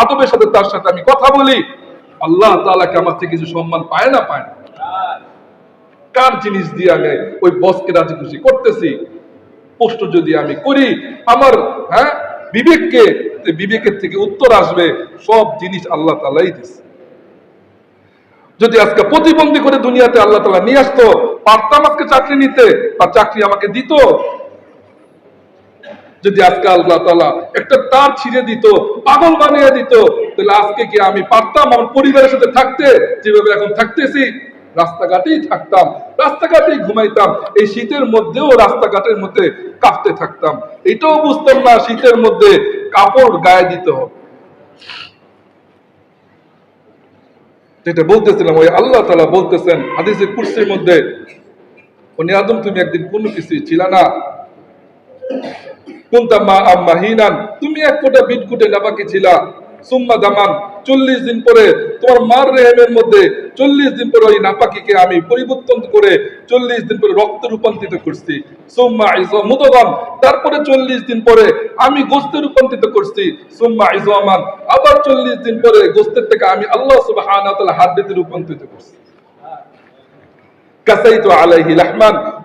আদবের সাথে তার সাথে আমি কথা বলি, আল্লাহ তাআলাকে আমার থেকে কিছু সম্মান পায় না পায় না। কার জিনিস দিয়ে আমি ওই বসকে রাজি খুশি করতেছি? প্রশ্ন যদি আমি করি, আমার হ্যাঁ বিবেককে বিবেকের থেকে উত্তর আসবে, সব জিনিস আল্লাহ তালাই দিচ্ছে যদি আজকে প্রতিবন্ধী করে দুনিয়াতে আল্লাহ তালা নিয়ে আসতো, পারতাম আজকে চাকরি নিতে আর চাকরি আমাকে দিত যদি আজকে আল্লাহ তালা একটা তার ছিঁড়ে দিত, পাগল বানিয়ে দিত, তাহলে আজকে কি আমি পারতাম আমার পরিবারের সাথে থাকতে? যেভাবে এখন থাকতেছি, রাস্তাঘাটেই থাকতাম, রাস্তাঘাটেই ঘুমাইতাম, এই শীতের মধ্যেও রাস্তাঘাটের মধ্যে কাঁপতে থাকতাম। এটাও বুঝতাম না শীতের মধ্যে কাপড় গায়ে দিতে হবে। যেটা বলতেছিলাম, ওই আল্লাহ তালা বলতেছেন হাদিসের কুর্সির মধ্যে উনি আদম তুমি একদিন কোনো কিছুই ছিল না। কুন্তা মা আম্মা হিনান তুমি এক ফোঁটা বিটকুটে নাবাকি ছিলা। সুম্মা দামান, চল্লিশ দিন পরে তোমার মার রেহেমের মধ্যে চল্লিশ দিন পরে ওই নাপাকিকে আমি পরিবর্তন করে চল্লিশ দিন পরে রক্তে রূপান্তরিত করছি। সুম্মা মুদগান তারপরে চল্লিশ দিন পরে আমি গোস্তে রূপান্তরিত করছি। সুম্মা ইজমান আবার চল্লিশ দিন পরে গোস্তের থেকে আমি আল্লাহ ওয়া হাড্ডিতে রূপান্তরিত করছি। কাসাইতু আলাইহি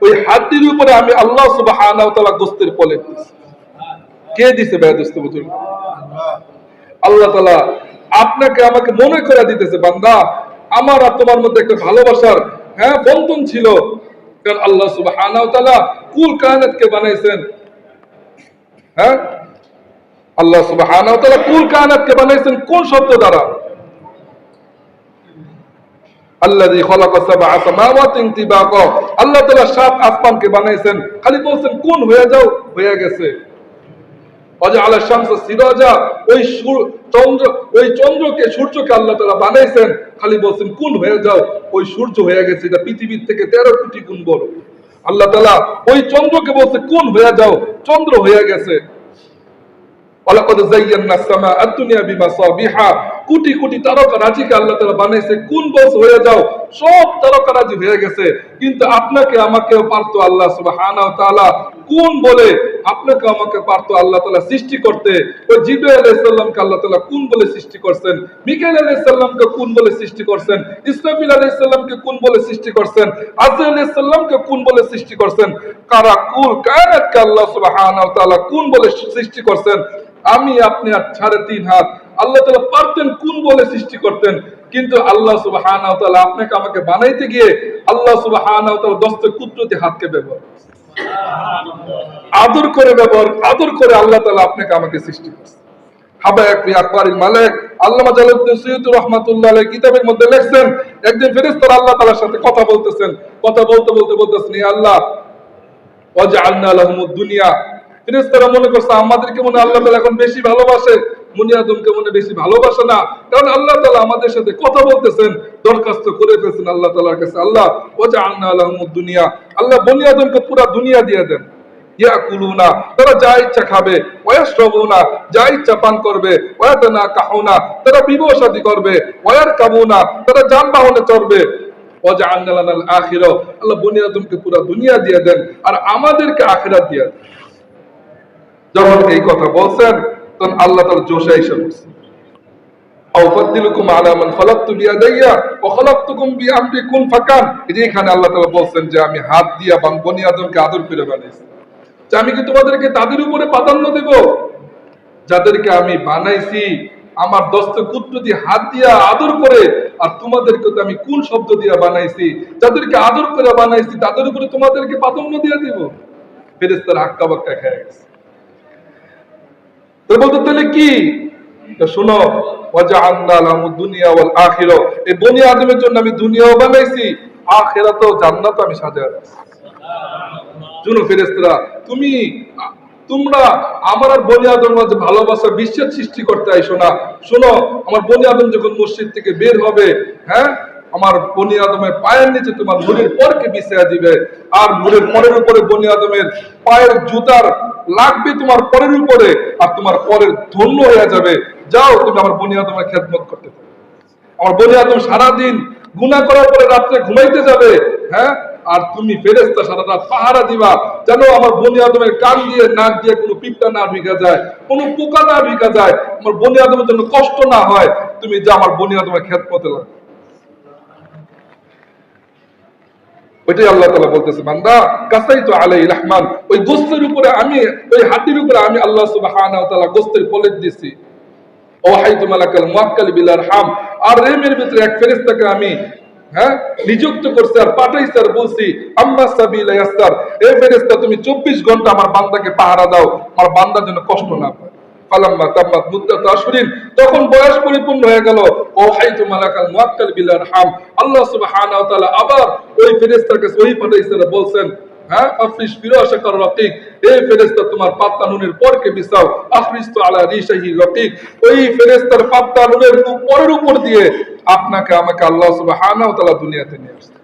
ওই হাড্ডির উপরে আমি আল্লাহ তাআলা গোস্তের পলে দিছি কে দিছে ভাই দোস্ত বুঝুন আল্লাহ তালা আপনাকে আমাকে মনে করে দিতেছে, বান্দা। আমার আর তোমার মধ্যে একটা ভালোবাসার হ্যাঁ বন্ধন ছিল। কারণ আল্লাহ তাআলা কুল বানাইছেন। হ্যাঁ? আল্লাহ তাআলা কুল বানাইছেন কোন শব্দ দ্বারা? তিবাকা। আল্লাহ তাআলা সাত আসমানকে বানাইছেন। খালি বলছেন, কোন হয়ে যাও, হয়ে গেছে। অজাআলা শামসা সিরাজা, ওই চন্দ্র, ওই চন্দ্রকে, সূর্যকে আল্লাহ তাআলা বানাইছেন। খালি বলছেন, কোন হয়ে যাও? ওই সূর্য হয়ে গেছে, এটা পৃথিবীর থেকে তেরো কোটি গুণ বড়। আল্লাহ তাআলা ওই চন্দ্রকে বলছে, কোন হয়ে যাও? চন্দ্র হয়ে গেছে। আদ-দুনিয়া কোটি কোটি আল্লাহ কোন হয়ে যাও? সব হয়ে গেছে। কিন্তু আপনাকে, আমাকেও পারতো আল্লাহ কোন বলে আপনাকে আমাকে পারতো আল্লাহ তাআলা সৃষ্টি করতে। ওই জিব্রাইল আলাইহিস সালামকে আল্লাহ তাআলা কোন বলে সৃষ্টি করছেন? মিকাইল আলাইহিস সালামকে কোন বলে সৃষ্টি করছেন? ইসরাফিল আলাইহিস সালামকে কোন বলে সৃষ্টি করছেন? আজরাইল আলাইহিস সালামকে কোন বলে সৃষ্টি করছেন? কারা কুল কায়নাতকে আল্লাহ সুবহানাহু ওয়া তাআলা কোন বলে সৃষ্টি করছেন? আমি, আপনি আর সাড়ে তিন হাত। আল্লাহ তালা পারতেন কোন বলে সৃষ্টি করতেন? কিন্তু আল্লাহ সুবাহ আপনাকে আমাকে বানাইতে গিয়ে আল্লাহ সুবাহ দশটা কুদরতি হাতকে ব্যবহার করছেন। আদর করে ব্যবহার, আদর করে আল্লাহ তালা আপনাকে আমাকে সৃষ্টি কিতাবের মধ্যে লিখছেন একদিন আল্লাহ সাথে কথা বলতেছেন, কথা বলতে বলতে বলতেছেন আল্লাহ দুনিয়া। মনে করছে, আমাদেরকে মনে আল্লাহ এখন বেশি ভালোবাসে। মুনি আদমকে মনে বেশি ভালোবাসে না। কারণ আল্লাহ তাআলা আমাদের সাথে কথা বলতেছেন, দরখাস্ত করে ফেলছেন আল্লাহ তাআলার কাছে। আল্লাহ, ওয়াজআলনা লাহুমুদ দুনিয়া। আল্লাহ বনি আদমকে পুরো দুনিয়া দিয়ে দেন। ইয়াকুলুনা, তারা যা ইচ্ছা খাবে। ওয়াশরাবুনা যা ইচ্ছা পান করবে। ওয়াতানা কাহুনা তারা বিবাহ শাদী করবে। ওয়ার কাবুনা তারা যানবাহনে চড়বে। আখিরা, আল্লাহ বনি আদমকে পুরো দুনিয়া দিয়ে দেন আর আমাদেরকে আখিরাত দিয়ে দেন। যখন এই কথা বলছেন তখন আল্লাহ তার জোশা এসে যাদেরকে আমি বানাইছি, আমার দস্ত কুত্র দিয়ে হাত দিয়া আদর করে, আর তোমাদেরকে তো আমি কোন শব্দ দিয়া বানাইছি। যাদেরকে আদর করে বানাইছি, তাদের উপরে তোমাদেরকে প্রাধান্য দিয়ে দিব। ফেরেস্তার হাক্কা বাক্কা খেয়ে গেছে। তো বলতে তাহলে কি? শোনো দুনিয়া ওয়াল আখিরা এই বনি আদমের জন্য আমি দুনিয়াও বানাইছি জান্নাত আমি ফেরেস্তারা তুমি, তোমরা আমার আর বনি মাঝে ভালোবাসা বিশ্বের সৃষ্টি করতে আইসো না। শোনো, আমার বনি আদম যখন মসজিদ থেকে বের হবে হ্যাঁ আমার বনি আদমের পায়ের নিচে তোমার নূরের পরকে বিছিয়ে দিবে। আর নূরের পরের উপরে বনি আদমের পায়ের জুতার লাগবে তোমার পরের উপরে আর তোমার পরের ধন্য হয়ে যাবে। যাও, তুমি আমার বনি আদমের খেদমত করতে আমার বনি আদম সারাদিন গুনাহ করার পরে রাত্রে ঘুমাইতে যাবে হ্যাঁ? আর তুমি ফেরেস্তা সারা রাত পাহারা দিবা, যেন আমার বনি আদমের কান দিয়ে, নাক দিয়ে কোনো পিঁপড়া না ঢুকা যায়, কোনো পোকা না ঢুকা যায়। আমার বনি আদমের জন্য কষ্ট না হয়। তুমি যা আমার বনি আদমের খেত পথে লাগ ওইটাই আল্লাহ তালা বলতেছে, বান্দা কাসাই তো আলাই রহমান। ওই গোস্তের উপরে আমি, ওই হাতির উপরে আমি আল্লাহ সুবাহ গোস্তের পলেট দিছি। মালাকাল আরহাম। আর রেমের ভিতরে এক আমি হ্যাঁ নিযুক্ত করছি আর পাঠাইছি আর বলছি, আম্মা সাবিল ইয়াসসার, এ তুমি 24 ঘণ্টা আমার বান্দাকে পাহারা দাও। আমার বান্দার জন্য কষ্ট না পায়। ফালাম্মা তখন বয়স পরিপূর্ণ হয়ে গেল। ও হাইতু মালাকাল মুআক্কাল বিল আরহাম। আল্লাহ সুবহানাহু ওয়া তাআলা আবার ওই ফেরেশতাকে সহি পাঠাইছেন, বলছেন হ্যাঁ আফরিশ ফিরাশাকার রাকিক এই ফেরেশতা তোমার পাত্তা নুনের পরকে বিছাও আফরিশ তো আলা রিশাহি রাকিক ওই ফেরেশতার পাত্তা নুনের উপরের উপর দিয়ে আপনাকে, আমাকে আল্লাহ সুবহানাহু ওয়া তাআলা দুনিয়াতে নিয়ে আসছে।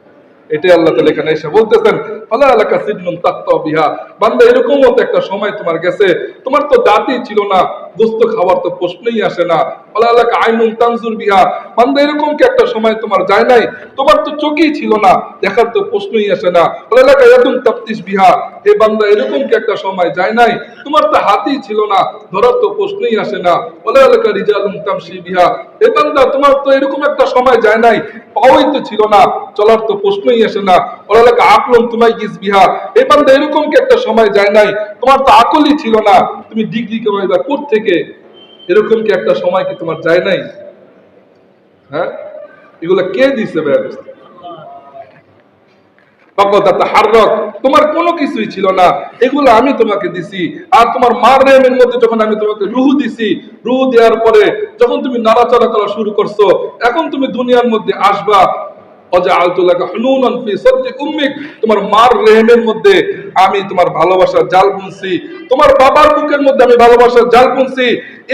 এটাই আল্লাহ তালা এখানে এসে বলতেছেন এলাকা তাক্তা বিহা। বান্দা এরকম মতো একটা সময় তোমার গেছে, তোমার তো দাঁতই ছিল না, গোস্ত খাওয়ার তো প্রশ্নই আসে না। ফালা এলাকা আইনুন তানজুর বিহা। বান্দা এরকম কি একটা সময় তোমার যায় নাই? তোমার তো চোখই ছিল না, দেখার তো প্রশ্নই আসে না। ফালা এলাকা তাপ্তিস বিহা। হে বান্দা এরকম কি একটা সময় যায় নাই? তোমার তো হাতই ছিল না, ধরার তো প্রশ্নই আসে না। হে বান্দা, তোমার তো এরকম একটা সময় যায় নাই পাওয়াই তো ছিল না, চলার তো প্রশ্নই আসে না। তোমায় গিস বিহা। এই বান্দা, এরকম কি একটা সময় যায় নাই, তোমার তো আকলই ছিল না। তুমি ডিগ্রি কোথ থেকে? এরকম কি একটা সময় কি তোমার যায় নাই? হ্যাঁ? এগুলা কে দিছে ব্যবস্থা? তোমার কোনো কিছুই ছিল না। এগুলো আমি তোমাকে দিছি। আর তোমার মার রেমের মধ্যে যখন আমি তোমাকে রুহু দিছি, রুহু দেওয়ার পরে যখন তুমি নাড়াচাড়া করা শুরু করছ, এখন তুমি দুনিয়ার মধ্যে আসবা। তোমার মার রেহেমের মধ্যে আমি তোমার ভালোবাসার জাল বুনছি। তোমার বাবার বুকের মধ্যে আমি ভালোবাসার জাল বুনছি।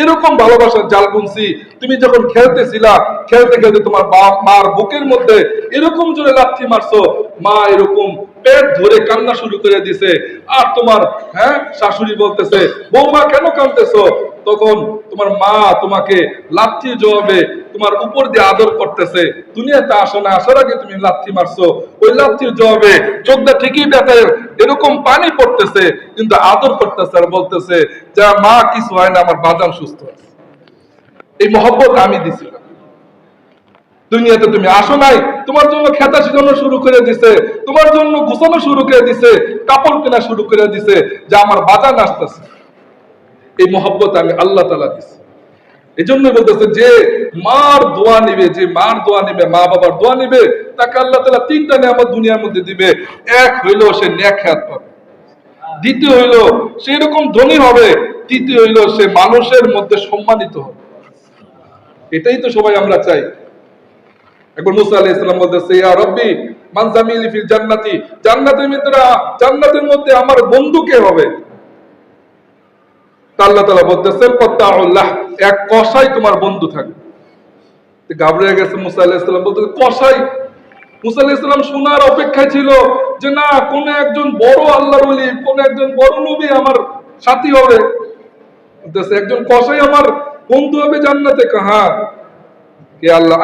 এরকম ভালোবাসার জাল বুনছি। তুমি যখন খেলতেছিলা খেলতে খেলতে তোমার বাপ, মার বুকের মধ্যে এরকম জোরে লাথি মারছো, মা এরকম পেট ধরে কান্না শুরু করে দিছে। আর তোমার হ্যাঁ শাশুড়ি বলতেছে, বৌমা কেন কাঁদতেছো? তখন তোমার মা তোমাকে লাথি জবাবে তোমার উপর দিয়ে আদর করতেছে। দুনিয়াতে আসো না, আসার আগে তুমি লাথি মারছো। ওই লাথির জবাবে চোখটা ঠিকই ব্যথা এরকম পানি পড়তেছে, কিন্তু আদর করতেছে আর বলতেছে, যা মা, কিছু হয় না, আমার বাদাম সুস্থ এই মহব্বত আমি দিছিলাম। দুনিয়াতে তুমি আসো নাই। তোমার জন্য খেতা শিখানো শুরু করে দিছে। তোমার জন্য গুছানো শুরু করে দিছে। কাপড় কেনা শুরু করে দিছে যে আমার বাজান আসতেছে এই মহব্বত আমি আল্লাহ তালা দিছি। এই জন্য বলতেছে যে, মার দোয়া নিবে, যে মার দোয়া নিবে, মা বাবার দোয়া নিবে, তাকে আল্লাহ তালা তিনটা নিয়ামত দুনিয়ার মধ্যে দিবে। এক হইল সে ন্যাখ্যাত পাবে। দ্বিতীয় হইল, সে এরকম ধনী হবে। তৃতীয় হইল, সে মানুষের মধ্যে সম্মানিত হবে। এটাই তো সবাই আমরা চাই। একবার মুসা আলাইহিস সালাম বলতেছে, ইয়া রব্বি, মান জামিলি ফিল জান্নাতি, জান্নাতের ভিতরে জান্নাতের মধ্যে আমার বন্ধু কে হবে? আল্লাহ তাআলা বলতেছেন কত্তাউল্লাহ এক কসাই তোমার বন্ধু থাকবে। গেছে মুসা বলতে কসাই। মুসা শোনার অপেক্ষায় ছিল যে, না, কোন একজন বড় আল্লাহর ওলি, কোন একজন বড় নবী আমার সাথী হবে। একজন কসাই আমার বন্ধু হবে জান্নাতে? কাহা আল্লাহ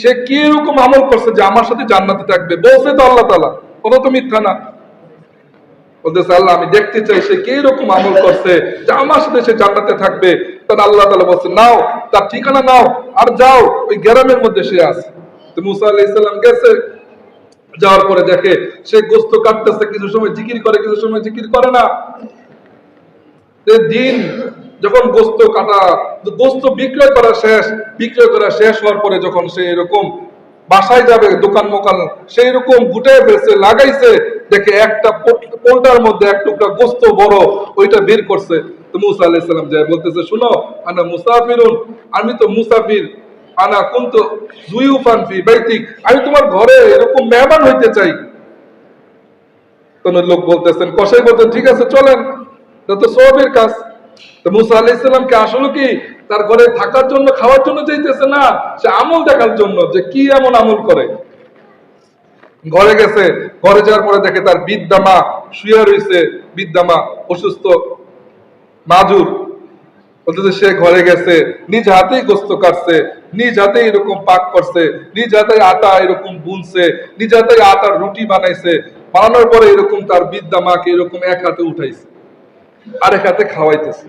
সে আমল করছে যে আমার সাথে জান্নাতে থাকবে, বলছে তো আল্লাহ কত তো মিথ্যা না। বলতেছে, আল্লাহ, আমি দেখতে চাই সে কি আমল করছে যে আমার সাথে সে জান্নাতে থাকবে। তাহলে আল্লাহ তাআলা বলছে, নাও, তার ঠিকানা নাও, আর যাও, ওই গ্রামের মধ্যে সে আছে। তো মুসা আলাইহিস সালাম গেছে, যাওয়ার পরে দেখে সে গোস্ত কাটতেছে, কিছু সময় জিকির করে, কিছু সময় জিকির করে না। দিন যখন গোস্ত কাটা, গোস্ত বিক্রয় করা শেষ, বিক্রয় করা শেষ হওয়ার পরে যখন সে এরকম বাসায় যাবে, দোকান মোকান সেই রকম গুটায় ফেলছে, লাগাইছে, দেখে একটা পোলটার মধ্যে এক টুকরা গোস্ত বড়, ওইটা বের করছে। তো মুসা আলাইহিস সালাম যায় বলতেছে, শুনো, আনা মুসাফিরুন, আমি তো মুসাফির, আনা কুন্ত জুয়ুফান ফি বাইতিক, আমি তোমার ঘরে এরকম মেহমান হইতে চাই। কোন লোক বলতেছেন, কসাই বলতেন ঠিক আছে, চলেন তো সবের কাজ। তো মুসা আলাহ ইসলামকে আসলে কি? তার ঘরে থাকার জন্য, খাওয়ার জন্য চাইতেছে না, সে আমল দেখার জন্য যে কি এমন আমল করে। ঘরে গেছে, ঘরে যাওয়ার পরে দেখে তার বিদ্যামা শুয়ে রয়েছে বিদ্যামা অসুস্থ, মাজুর। বলতেছে, সে ঘরে গেছে, নিজ হাতেই গোস্ত কাটছে, নিজ হাতে এরকম পাক করছে, নিজ হাতে আটা এরকম বুনছে, নিজ হাতে আটার রুটি বানাইছে। বানানোর পরে এরকম তার বিদ্যা মাকে এরকম এক হাতে উঠাইছে, আরেক হাতে খাওয়াইতেছে।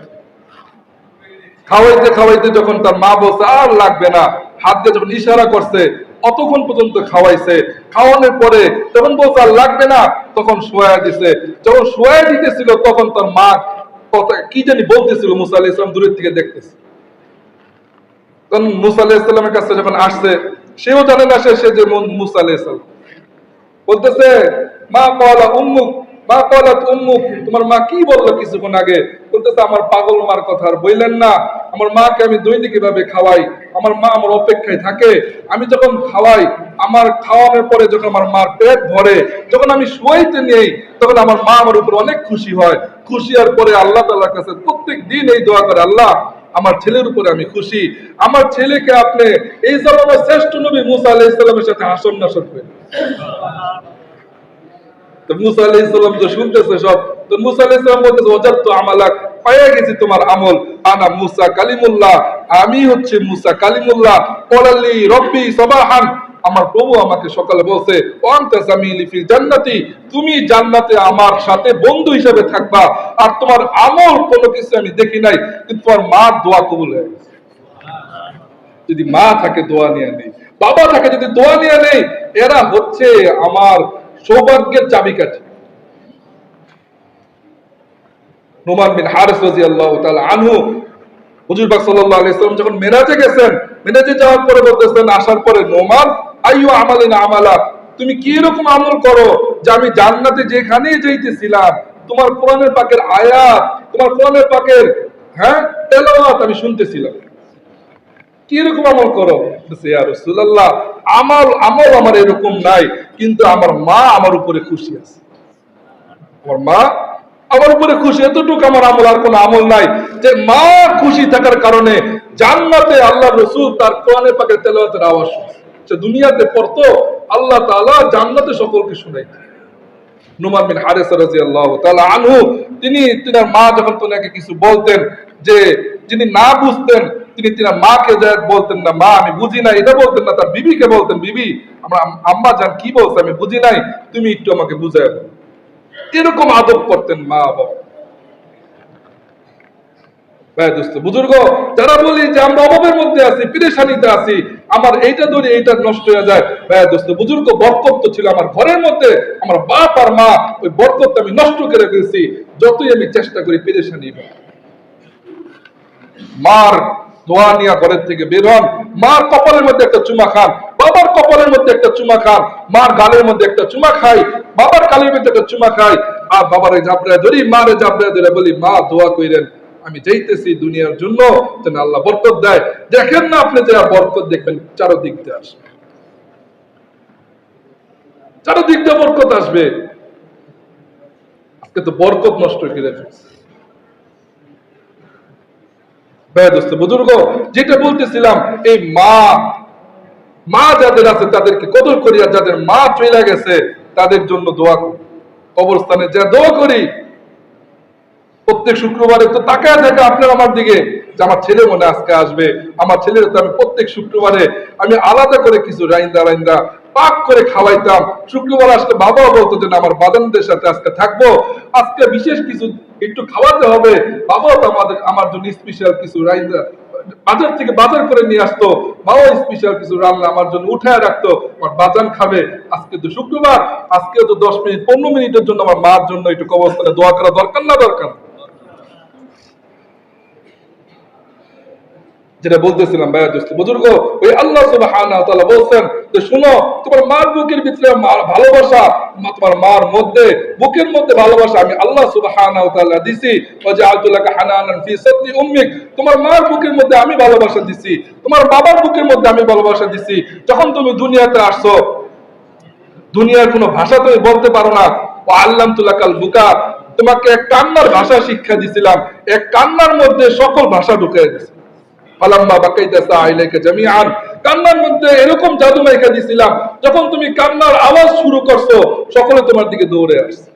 খাওয়াইতে খাওয়াইতে যখন তার মা বলছে, আর লাগবে না। হাত দিয়ে যখন ইশারা করছে, অতক্ষণ পর্যন্ত খাওয়াইছে। খাওয়ানোর পরে যখন বলছে, আর লাগবে না, তখন শোয়া দিছে। যখন শোয়া দিতেছিল, তখন তার মা কি জানি বলতেছিল মুসা আলাহ ইসলাম দূরের থেকে দেখতেছে। তখন মুসা আলাহ ইসলামের কাছে যখন আসছে, সেও জানে না, সে যে মুসা আলাহ ইসলাম বলতেছে, মা কলা উম্মুক, মা কলা উম্মুক, তোমার মা কি বলল কিছুক্ষণ আগে? বলতেছে, আমার পাগল মার কথা আর বললেন না। আমার মাকে আমি দৈনিক ভাবে খাওয়াই, আমার মা আমার অপেক্ষায় থাকে। আমি যখন খাওয়াই, আমার খাওয়ানোর পরে যখন আমার মার পেট ভরে, যখন আমি শুয়াইতে নেই, তখন আমার মা আমার উপর অনেক খুশি হয়। খুশি হওয়ার পরে আল্লাহ তাআলার কাছে প্রত্যেক দিন এই দোয়া করে, আল্লাহ, আমার ছেলের উপরে আমি খুশি। আমার ছেলেকে আপনি এই জমানার শ্রেষ্ঠ নবী মুসা আলাইহিস সালামের সাথে হাসন নাসর করে তো মুসা আলাইহিস সালাম তো শুনতেছে সব। তো মুসা আলাইহিস সালাম বলতেছে ওয়াজাদতু আমালাক। পাইয়া গেছি তোমার আমল। আনা মুসা কালিমুল্লাহ, আমি হচ্ছে মুসা কালিমুল্লাহ। পড়ালি রব্বি সবাহান। আমার প্রভু আমাকে সকালে বলছে জান্নাতি, তুমি জান্নাতে আমার সাথে বন্ধু হিসেবে থাকবা। আর তোমার আমল কোনো কিছু আমি দেখি নাই, কিন্তু তোমার মা দোয়া কবুল হয়ে গেছে। যদি মা থাকে দোয়া নিয়ে নেই, বাবা থাকে যদি দোয়া নিয়ে নেই, এরা হচ্ছে আমার সৌভাগ্যের চাবিকাঠি। নোমান বিন রাদিয়াল্লাহু তাআলা আনহু। হুজুর সাল্লাম যখন মেরাজে গেছেন, মেরাজে যাওয়ার পরে বলতেছেন, আসার পরে নোমান আমালা, তুমি কি রকম আমল করো যে আমি জান্নাতে যেখানেই যাইতেছিলাম, তোমার কোরআনের পাকের আয়াত, তোমার কোরআনের পাকের হ্যাঁ তেলাওয়াত আমি শুনতেছিলাম। কীরকম আমল করো? রাসূলুল্লাহ, আমল আমল আমার এরকম নাই, কিন্তু আমার মা আমার উপরে খুশি আছে। আমার মা আমার উপরে খুশি, এতটুকু আমার আমল আর কোনো আমল নাই। যে মা খুশি থাকার কারণে জান্নাতে আল্লাহ রসুল তার কোরআনে পাকে তেলাওয়াতের আওয়াজ। সে দুনিয়াতে পড়তো, আল্লাহ তাআলা জান্নাতে সকলকে শুনাইতেন নুমান বিন আনহু, তিনি তিনার মা যখন তোনাকে কিছু বলতেন, যে যিনি না বুঝতেন, তিনি তিনার মাকে বলতেন না, মা, আমি বুঝি না। এটা বলতেন না, তার বিবিকে বলতেন, বিবি, আমরা আম্মা জান কি বলছে, আমি বুঝি নাই, তুমি একটু আমাকে বলো এরকম আদব করতেন মা বাবা? বুজুর্গ, যারা বলি যে আমরা অভাবের মধ্যে আছি আছি, আমার এইটা ধরে এইটা নষ্ট হয়ে যায়। ভাই দোস্ত, বুজুর্গ, বরকত তো ছিল আমার ঘরের মধ্যে, আমার বাপ আর মা, ওই বরকত আমি নষ্ট করে ফেলছি, যতই আমি চেষ্টা করি পেরেশানি মার দোয়া নিয়ে ঘরের থেকে বের হন, মার কপালের মধ্যে একটা চুমা খান বাবার কপালের মধ্যে একটা চুমা খান মার গালের মধ্যে একটা চুমা খাই বাবার গালের মধ্যে একটা চুমা খাই আর বাবারে জাবরায় ধরি, মারে জাবরায় ধরে বলি, মা, দোয়া কইরেন, আমি যাইতেছি দুনিয়ার জন্য যেন আল্লাহ বরকত দেয়। দেখেন না আপনি যারা বরকত দেখবেন চারোদিক দিয়ে আসবে। চারোদিক দিয়ে বরকত আসবে। আজকে তো বরকত নষ্ট করে ফেলছে। বুজুর্গ, যেটা বলতেছিলাম, এই মা মা যাদের আছে তাদেরকে কদর করি আর যাদের মা চলে গেছে, তাদের জন্য দোয়া করি। কবরস্থানে যা দোয়া করি, প্রত্যেক শুক্রবারে তো তাকায় থাকে আপনার আমার দিকে যে আমার ছেলে মনে আজকে আসবে। আমার ছেলের তো আমি প্রত্যেক শুক্রবারে আমি আলাদা করে কিছু রাইন্দা রাইন্দা পাক করে খাওয়াইতাম। শুক্রবার আসলে বাবাও বলতো যে আমার বাদানদের সাথে আজকে থাকব। আজকে বিশেষ কিছু একটু খাওয়াতে হবে। বাবাও তো আমাদের আমার জন্য স্পেশাল কিছু রাইন্দা বাজার থেকে বাজার করে নিয়ে আসতো, মাও স্পেশাল কিছু রান্না আমার জন্য উঠায় রাখতো, আমার বাজান খাবে, আজকে তো শুক্রবার আজকে তো দশ মিনিট, পনেরো মিনিটের জন্য আমার মার জন্য একটু কবস্থানে দোয়া করা দরকার না দরকার? যেটা বলতেছিলাম, ভাইয়া দোস্ত, বুজুর্গ, ওই আল্লাহ তাআলা বলছেন যে, শুনো, তোমার মার বুকের ভিতরে ভালোবাসা তোমার মার মধ্যে, বুকের মধ্যে ভালোবাসা আমি আল্লাহ তাআলা দিছি। তোমার মার বুকের মধ্যে আমি ভালোবাসা দিছি, তোমার বাবার বুকের মধ্যে আমি ভালোবাসা দিছি। যখন তুমি দুনিয়াতে আসছো, দুনিয়ার কোনো ভাষা তুমি বলতে পারো না। ও আল্লাম তুলাকাল বুকা তোমাকে এক কান্নার ভাষা শিক্ষা দিছিলাম, এক কান্নার মধ্যে সকল ভাষা ঢুকিয়ে দিছি কান্নার মধ্যে এরকম জাদু মাইকা যখন তুমি কান্নার আওয়াজ শুরু করছ, সকলে তোমার দিকে দৌড়ে আসছে।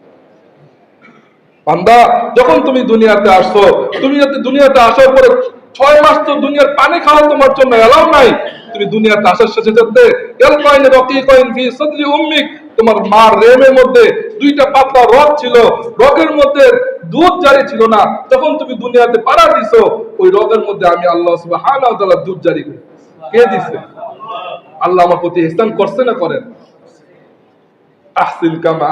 বান্দা, যখন তুমি দুনিয়াতে আসছো, তুমি যাতে দুনিয়াতে আসার পরে ছয় মাস তো দুনিয়ার পানি খাওয়া তোমার জন্য এলাও নাই, তুমি দুনিয়াতে আসার সাথে সাথে এল কয়েন রকি কয়েন ফি উম্মিক তোমার মার রেমের মধ্যে দুইটা পাতলা রক ছিল রকের মধ্যে দুধ জারি ছিল না। তখন তুমি দুনিয়াতে পাড়া দিছো, ওই রকের মধ্যে আমি আল্লাহ সুবহানাহু দুধ জারি করি। কে দিছে? আল্লাহ আমার প্রতি ইহসান করছে না করেন? আহসিন কামা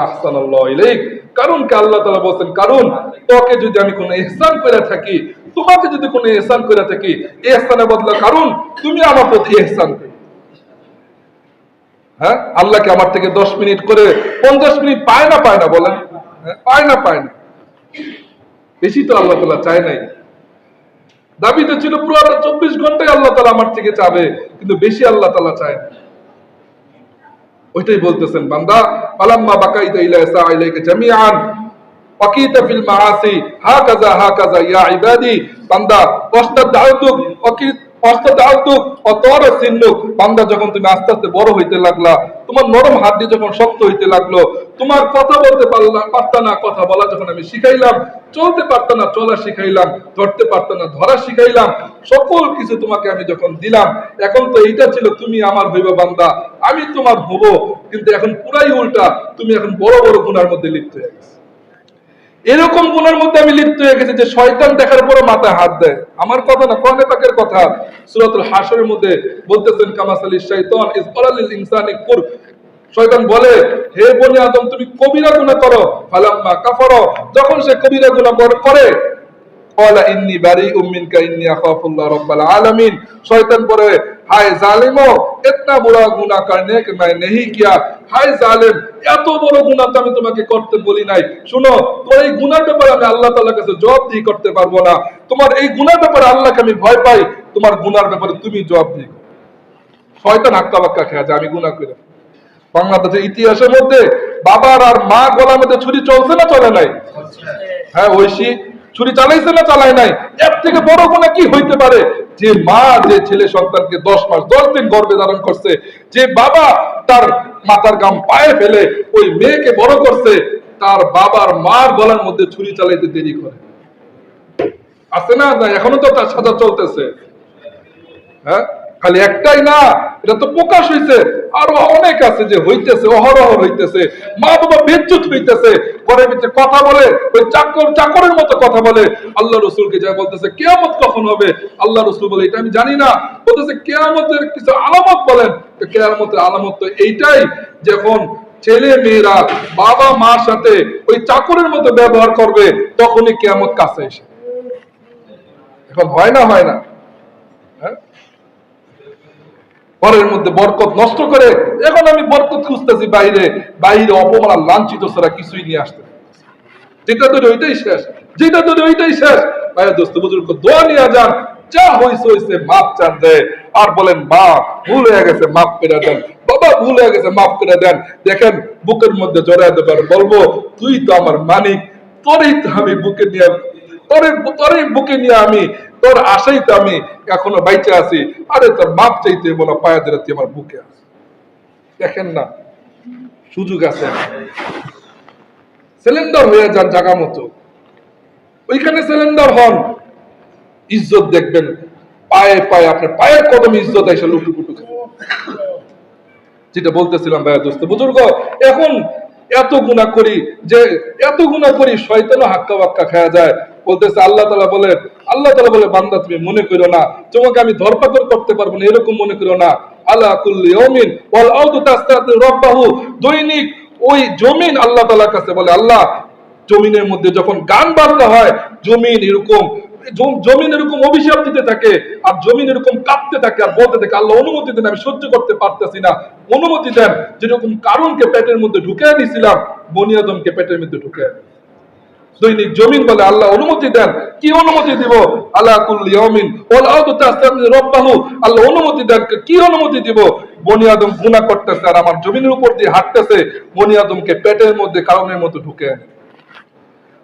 ইলাইক। কারণ কে আল্লাহ তাআলা বলেন কারণ তোকে যদি আমি কোনো ইহসান করে থাকি, তোমাকে যদি কোনো ইহসান করে থাকি, ইহসানের বদলে কারণ তুমি আমার প্রতি ইহসান হ্যাঁ? আল্লাহকে আমার থেকে দশ মিনিট করে পঞ্চাশ মিনিট পায় না পায় না বলেন। হ্যাঁ, পায় না পায় না। বেশি তো আল্লাহ তালা চায় নাই। দাবি তো ছিল পুরো চব্বিশ ঘন্টায় আল্লাহ তালা আমার থেকে চাবে কিন্তু বেশি আল্লাহ তালা চায় না। ওইটাই বলতেছেন বান্দা পালাম্মা বাকাইতা ইলা সাইলাইকা জামিআন ওয়াকিতা ফিল মাআসি হাকাযা ইয়া ইবাদি। বান্দা ওয়াস্তাদাউতুক সকল কিছু তোমাকে আমি যখন দিলাম, এখন তো এইটা ছিল তুমি আমার হইবা বান্দা, আমি তোমার হব, কিন্তু এখন পুরাই উল্টা, তুমি এখন বড় বড় গুনার মধ্যে লিপ্ত হয়ে গেছো। এরকম গুণের মধ্যে আমি লিপ্ত হয়ে গেছি যে শয়তান দেখার পরে মাথা হাত দেয়। আমার কথা না, কোরআনে পাকের কথা। সুরাতুল হাসরের মধ্যে বলতেছেন কামাসালি শয়তান ইজ ইনসানি কুর শয়তান বলে, হে বনি আদম, তুমি কবিরা গুনাহ করো। ফালাম্মা কাফারো, যখন সে কবিরা গুনাহ করে, ক্বালা ইন্নী বারিউম মিনকা, ইন্নী আখাফুল্লাহ রাব্বাল আলামিন। শয়তান বলে হায় জালিমো এতনা বড় গুনাহ করনে কে নেহি কিয়া হায় জালিম এত বড় গুনাহ তো আমি তোমাকে করতে বলি নাই শুনো তোমার এই গুনার ব্যাপারে আমি আল্লাহ তাআলার কাছে জবাবদিহি করতে পারব না তোমার এই গুনার ব্যাপারে আল্লাহকে আমি ভয় পাই তোমার গুনার ব্যাপারে তুমি জবাবদিহি শয়তান হাক্কা বাক্কা খেয়ে আমি গুনাহ করি বাংলাদেশের ইতিহাসের মধ্যে বাবার আর মা গলার মধ্যে ছুরি চলছে না চলে নাই হ্যাঁ ঐশী ছুরি চালাইছে না চালাই নাই? এর থেকে বড় গুণা কি হইতে পারে? যে মা, যে ছেলে সন্তানকে দশ মাস, দশ দিন গর্বে ধারণ করছে, যে বাবা তার মাথার গাম পায়ে ফেলে ওই মেয়েকে বড় করছে, তার বাবার মার গলার মধ্যে ছুরি চালাইতে দেরি করে। আছে না, এখনও তো তার সাজা চলতেছে। হ্যাঁ? খালি একটাই না, এটা তো প্রকাশ হইছে। আরও অনেক আছে যে হইতেছে, অহরহ হইতেছে মা বাবা বিদ্যুৎ হইতেছে। ঘরের ভিতরে কথা বলে, ওই চাকর চাকরের মতো কথা বলে। আল্লাহ রসুলকে যা বলতেছে, কেয়ামত কখন হবে? আল্লাহ রসুল বলে, এটা আমি জানি না। বলতেছে, কেয়ামতের কিছু আলামত বলেন। তো কেয়ামতের আলামত তো এইটাই, যখন ছেলে মেয়েরা বাবা মার সাথে ওই চাকরের মতো ব্যবহার করবে, তখনই কেয়ামত কাছে এসে। এখন হয় না হয় না হ্যাঁ ঘরের মধ্যে বরকত নষ্ট করে, এখন আমি বরকত খুঁজতেছি বাইরে বাইরে অপমান লাঞ্ছিত ছাড়া কিছুই নিয়ে আসতে যেটা ধরে ওইটাই শেষ, যেটা ধরে ওইটাই শেষ। ভাইয়া দোস্ত, বুজুর্গ, দোয়া নিয়ে যান, যা হইছে হইছে মাপ চান দেয় আর বলেন, মা, ভুল হয়ে গেছে মাপ করে দেন। বাবা, ভুল হয়ে গেছে মাপ করে দেন। দেখেন, বুকের মধ্যে জড়ায় দেবেন বলব, তুই তো আমার মানিক, তোরই তো আমি বুকে নিয়ে তোরে তোরই বুকে নিয়ে আমি তোর আশাই তো আমি এখনও বাইচে আছি। আরে তোর মাপ চাইতে বলো পায়া দিলে তুই আমার বুকে আছে দেখেন না, সুযোগ আছে। সিলিন্ডার হয়ে যান জায়গা মতো। ওইখানে সিলিন্ডার হন। ইজ্জত দেখবেন, পায়ে পায়ে আপনার পায়ের কদম ইজ্জত এসে লুটুপুটু যেটা বলতেছিলাম ভাইয়া দোস্ত, বুজুর্গ, এখন এত গুণা করি যে, এত গুণা করি শয়তানও হাক্কা বাক্কা খাওয়া যায়। বলতেছে আল্লাহ তালা বলে আল্লাহ তালা বলে, বান্দা, তুমি মনে করো না, তোমাকে আমি ধরপাকড় করতে পারব না, এরকম মনে করো না। আল্লাহ কুল্লি আরদু তাস্তাতি রাব্বাহু। দৈনিক ওই জমিন আল্লাহ তাআলার কাছে বলে, আল্লাহ, জমিনের মধ্যে যখন গান বাজনা হয়, জমিন এরকম জমিন এরকম অভিশাপ দিতে থাকে, আর জমিন এরকম কাঁপতে থাকে আর বলতে থাকে, আল্লাহ অনুমতি দেন, আমি সহ্য করতে পারতেছি না। অনুমতি দেন, যেরকম কারণকে পেটের মধ্যে ঢুকে দিয়েছিলাম বনিয়াদমকে পেটের মধ্যে ঢুকে দৈনিক জমিন বলে আল্লাহ অনুমতি দেন। কি অনুমতি দিব? আল্লাহ কুল্লি ওল রাব্বাহু। আল্লাহ অনুমতি দেন কি অনুমতি দিব? বনি আদম গুণা করতেছে আর আমার জমিনের উপর দিয়ে হাঁটতেছে। বনি আদমকে পেটের মধ্যে কারণের মতো ঢুকে।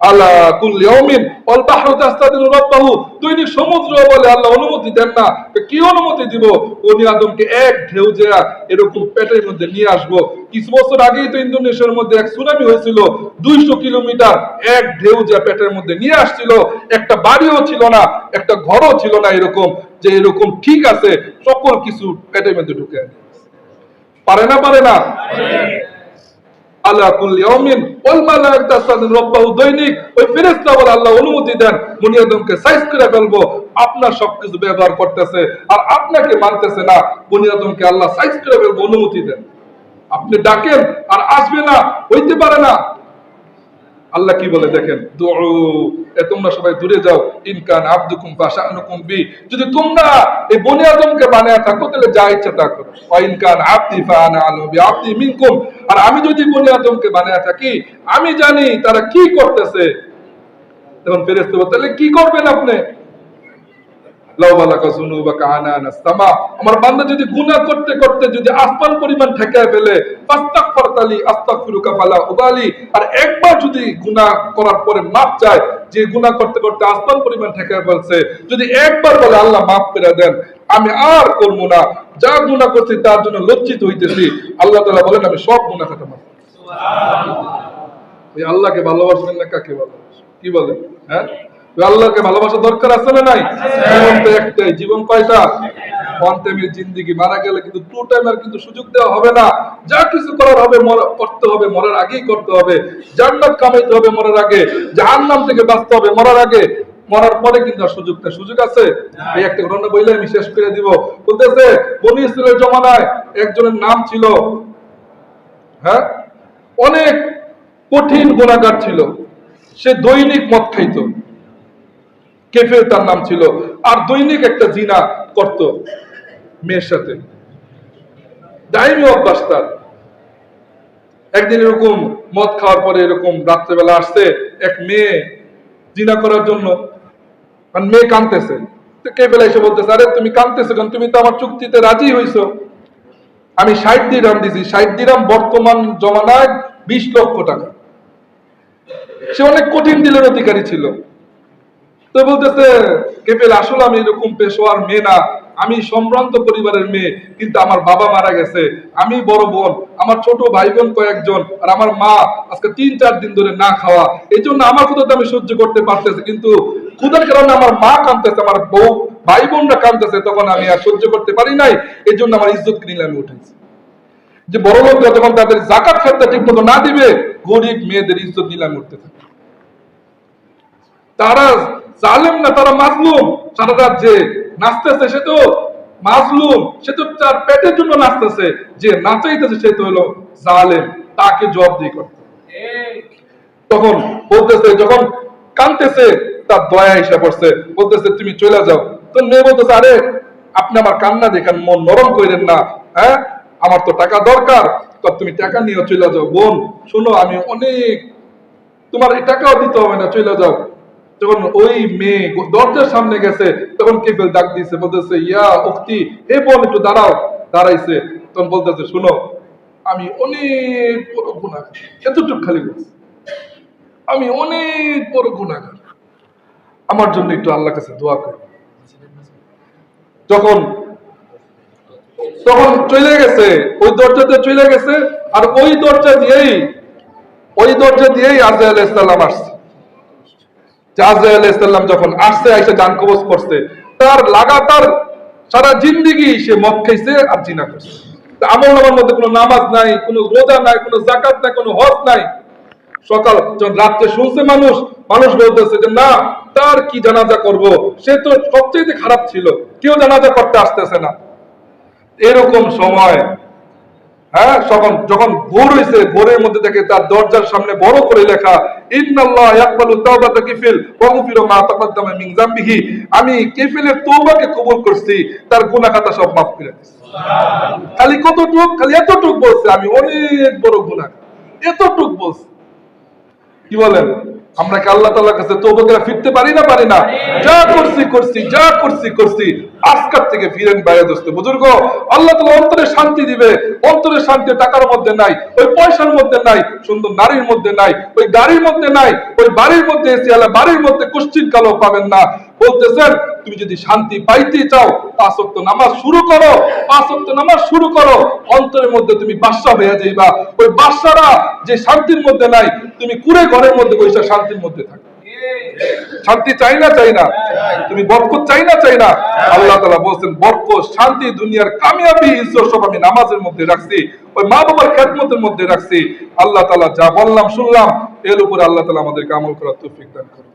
আলা কুল্লি ইয়াউমিন ওয়াল বাহরু তাস্তাদিনু রাব্বাহু। দৈনিক সমুদ্র বলে আল্লাহ অনুমতি দেন না। কি অনুমতি দিব? বনি আদমকে এক ঢেউ দেয়া এরকম পেটের মধ্যে নিয়ে আসব। কিছু বছর আগেই তো ইন্দোনেশিয়ার মধ্যে এক সুনামি হয়েছিল। দুইশো কিলোমিটার এক ঢেউ যা পেটের মধ্যে নিয়ে আসছিল। একটা বাড়িও ছিল না, একটা ঘরও ছিল না এরকম, যে এরকম ঠিক আছে, সকল কিছু পেটের মধ্যে ঢুকে। পারে না পারে না? আল্লাহ আপনার সবকিছু ব্যবহার করতেছে, আর আপনাকে মানতেছে না। সাইজ করে ফেলব, অনুমতি দেন। আপনি ডাকেন, আর আসবে না, হইতে পারে না। আল্লাহ কি বলে দেখেন? দুউ তোমরা সবাই দূরে যাও। ইনকান আব্দুকুম ফাশানুকুম বি। যদি তোমরা এই বনে আদমকে বানায় থাকো, তাহলে যা ইচ্ছা তা করো। ইনকান আব্দি ফানা আলু বি আব্দি মিনকুম। আর আমি যদি বনে আদমকে বানায় থাকি, আমি জানি তারা কি করতেছে। তখন ফেরেশতা বলে, তাহলে কি করবেন আপনি? আমার বান্দা যদি গুনাহ করতে করতে যদি আসমান পরিমাণ ঠেকায় ফেলে উবালি। আর একবার যদি গুনাহ করার পরে মাপ চায় যে গুনাহ করতে করতে আসমান পরিমাণ ঠেকায় ফেলছে যদি একবার বলে আল্লাহ মাফ করে দেন আমি আর করব না যা গুনাহ করছি তার জন্য লজ্জিত হইতেছি। আল্লাহ তাআলা বলেন আমি সব গুনাহ খাতা মাফ। ওই আল্লাহকে ভালোবাসবেন না কাকে ভালোবাসবেন? কি বলেন? হ্যাঁ? আল্লাহকে ভালোবাসা দরকার আছে না নাই? একটাই, জীবন ওয়ান টাইমের জিন্দিগি মারা গেলে কিন্তু টু কিন্তু সুযোগ দেওয়া হবে না। যা কিছু করার হবে করতে হবে, মরার আগেই করতে হবে। জান্নাত কামাইতে হবে মরার আগে থেকে বাঁচতে হবে মরার আগে। মরার পরে কিন্তু আর সুযোগটা সুযোগ আছে? এই একটা ঘটনা আমি শেষ করে দিব। বলতেছে, বনি ইসরায়েলের জমানায় একজনের নাম ছিল হ্যাঁ? অনেক কঠিন গুণাগার ছিল। সে দৈনিক মদ খাইত। কেফের তার নাম ছিল। আর দৈনিক একটা জিনা করত মেয়ের সাথে। দায়মি অভ্যাস তার। একদিন এরকম মদ খাওয়ার পরে এরকম রাত্রেবেলা আসছে এক মেয়ে জিনা করার জন্য। আর মেয়ে কানতেছে তো কেফেলা এসে বলতেছে, আরে তুমি কানতেছো কারণ তুমি তো আমার চুক্তিতে রাজি হইছো। আমি ষাট দিরাম দিছি। ষাট দিরাম বর্তমান জমানায় বিশ লক্ষ টাকা। সে অনেক কঠিন দিলের অধিকারী ছিল। তো বলতেছে কেপেল আসলে আমি এরকম পেশোয়ার মেয়ে না। আমি সম্ভ্রান্ত পরিবারের মেয়ে, কিন্তু আমার বাবা মারা গেছে। আমি বড় বোন, আমার ছোট ভাই বোন কয়েকজন, আর আমার মা আজকে তিন, চার দিন ধরে না খাওয়া। এই জন্য আমার ক্ষুদাতে আমি সহ্য করতে পারতেছি, কিন্তু ক্ষুদার কারণে আমার মা কাঁদতেছে, আমার বউ ভাই বোনরা কাঁদতেছে, তখন আমি আর সহ্য করতে পারি নাই। এই জন্য আমার ইজ্জত কিনে আমি উঠেছি যে বড় লোকরা যখন তাদের জাকাত খাতটা ঠিক মতো না দিবে, গরিব মেয়েদের ইজ্জত নিলামে উঠতে থাকে তারা জালেম না, তারা মাজলুম। সারা রাজ্যে নাচতেছে সে তো মাজলুম। সে তো তার পেটের জন্য নাচতেছে। যে নাচাইতেছে সে তো হলো জালেম। তাকে জবাব দিয়ে করতে তখন বলতেছে, যখন কানতেছে, তার দয়া এসে পড়ছে। বলতেছে, তুমি চলে যাও। তো মেয়ে বলতেছে, আরে, আপনি আমার কান্না দেখেন, মন নরম করেন না। হ্যাঁ আমার তো টাকা দরকার। তো তুমি টাকা নিয়ে চলে যাও। বোন, শোনো, আমি অনেক তোমার এই টাকাও দিতে হবে না, চলে যাও। যখন ওই মেয়ে দরজার সামনে গেছে, তখন কেফেল ডাক দিয়েছে বলতেছে, ইয়া উক্তি, হে বোন, একটু দাঁড়াও। দাঁড়াইছে, তখন বলতেছে, শুনো, আমি অনেক বড় গুণাগার, এতটুক খালি বলছে, আমি অনেক বড় গুণাগার। আমার জন্য একটু আল্লাহ কাছে দোয়া করি। যখন তখন চলে গেছে, ওই দরজাতে চলে গেছে, আর ওই দরজা দিয়েই, ওই দরজা দিয়েই আজরাইল ইসলাম আসছে। যখন আসছে কবজ করছে। তার লাগাতার সারা জিন্দিগি সে মদ খাইছে আর জিনা করছে। আমল নামার মধ্যে কোনো নামাজ নাই, কোনো রোজা নাই, কোনো জাকাত নাই, কোনো হজ নাই। সকাল যখন রাত্রে শুনছে মানুষ মানুষ বলতেছে যে, না, তার কি জানাজা করব? সে তো সবচেয়ে খারাপ ছিল। কেউ জানাজা করতে আসতেছে না। এরকম সময় হ্যাঁ যখন যখন ভোর হয়েছে ভোরের মধ্যে থেকে তার দরজার সামনে বড় করে লেখা ইন্নাল্লাহ ইয়াকবালু তাওবাতা কিফিল ওয়া মা তাকাদ্দামা মিন যামবিহি। আমি কিফিলের তওবাকে কবুল করছি তার গুনাহ খাতা সব মাফ করে দিছি। খালি কতটুক খালি এতটুক বলছে আমি অনেক বড় গুনাহ এতটুক বলছে। কি বলেন? আমরা কি আল্লাহ তাআলার কাছে তবু করে ফিরতে পারি না পারি না? যা করছি করছি যা করছি করছি। আজকার থেকে ফিরেন বাইরে দোস্ত। বুজুর্গ আল্লাহ তালা অন্তরে শান্তি দিবে। অন্তরে শান্তি টাকার মধ্যে নাই ওই পয়সার মধ্যে নাই সুন্দর নারীর মধ্যে নাই ওই গাড়ির মধ্যে নাই ওই বাড়ির মধ্যে এসে আল্লাহ বাড়ির মধ্যে কুশ্চিন কালো পাবেন না। বলতেছেন তুমি যদি শান্তি পাইতে চাও, পাঁচ ওয়াক্ত নামাজ শুরু করো, পাঁচ ওয়াক্ত নামাজ শুরু করো, অন্তরের মধ্যে তুমি বাদশা হয়ে যাইবা। ওই বাদশারা যে শান্তির মধ্যে নাই, তুমি কুড়ে ঘরের মধ্যে বসে শান্তির মধ্যে থাকো। শান্তি চাই না চাই না? তুমি বরকত চাই না চাই না? আল্লাহ তালা বলছেন, বরকত, শান্তি দুনিয়ার কামিয়াবি, ইজ্জত সব আমি নামাজের মধ্যে রাখছি, ওই মা বাবার খেদমতের মধ্যে রাখছি। আল্লাহ তালা যা বললাম, শুনলাম, এর উপরে আল্লাহ তালা আমাদেরকে আমল করার তৌফিক দান করুন।